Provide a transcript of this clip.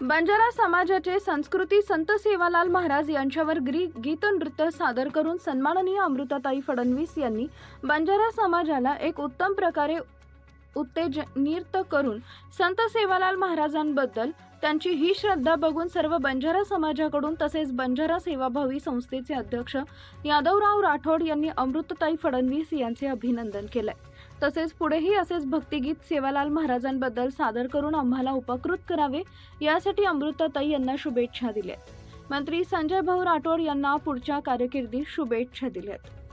बंजारा समाजाचे संस्कृती संत सेवालाल महाराज यांच्यावर ग्री गीत नृत्य सादर करून सन्माननीय अमृताताई फडणवीस यांनी बंजारा समाजाला एक उत्तम प्रकारे उत्तेजनित करून संत सेवालाल महाराजांबद्दल त्यांची ही श्रद्धा बघून सर्व बंजारा समाजाकडून तसेच बंजारा सेवाभावी संस्थेचे अध्यक्ष यादवराव राठोड यांनी अमृतताई फडणवीस यांचे अभिनंदन केलंय. तसेच पुढेही असेच भक्तिगीत सेवालाल महाराजांबद्दल सादर करून आम्हाला उपकृत करावे यासाठी अमृताताई यांना शुभेच्छा दिल्या मंत्री संजय भाऊ राठोड यांना पुढच्या कारकिर्दीत शुभेच्छा दिल्यात.